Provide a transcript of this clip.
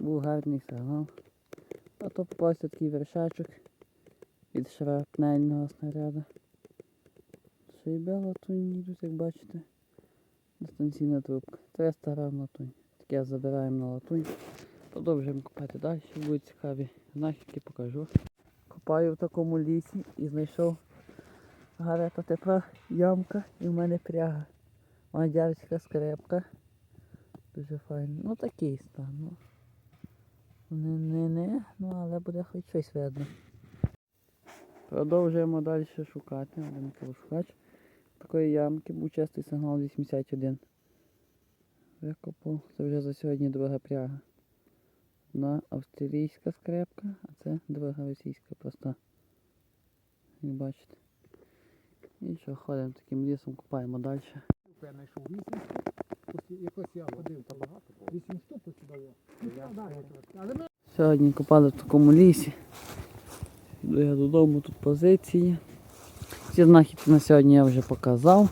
Був гарний сигнал. А то попався такий вершачок від шрапнельного снаряду. Шейбе латунь йдуть, як бачите. Дистанційна трубка. 300 грам латунь. Таке забираємо на латунь. Продовжуємо копати далі. Будуть цікаві знахідки, покажу. Копаю в такому лісі і знайшов гарета тепер ямка і в мене пряга. Мадярська скрепка. Дуже файно. Ну такий стан. Ну. Не, не, не, ну але буде хоч щось видно. Продовжуємо далі шукати. Один шукач. Такої ямки був частий сигнал 81. Викопав. Це вже за сьогодні друга пряга. Одна австрійська скрепка, а це друга російська проста. Як бачите. І що, ходимо таким лісом, купаємо далі. Я знайшов 800, Ось якось я ходив там багато було. 800 тут дало. Але ми Сьогодні копали в такому лісі. Йду я додому, тут позиції. Всі знахідки на сьогодні я вже показав.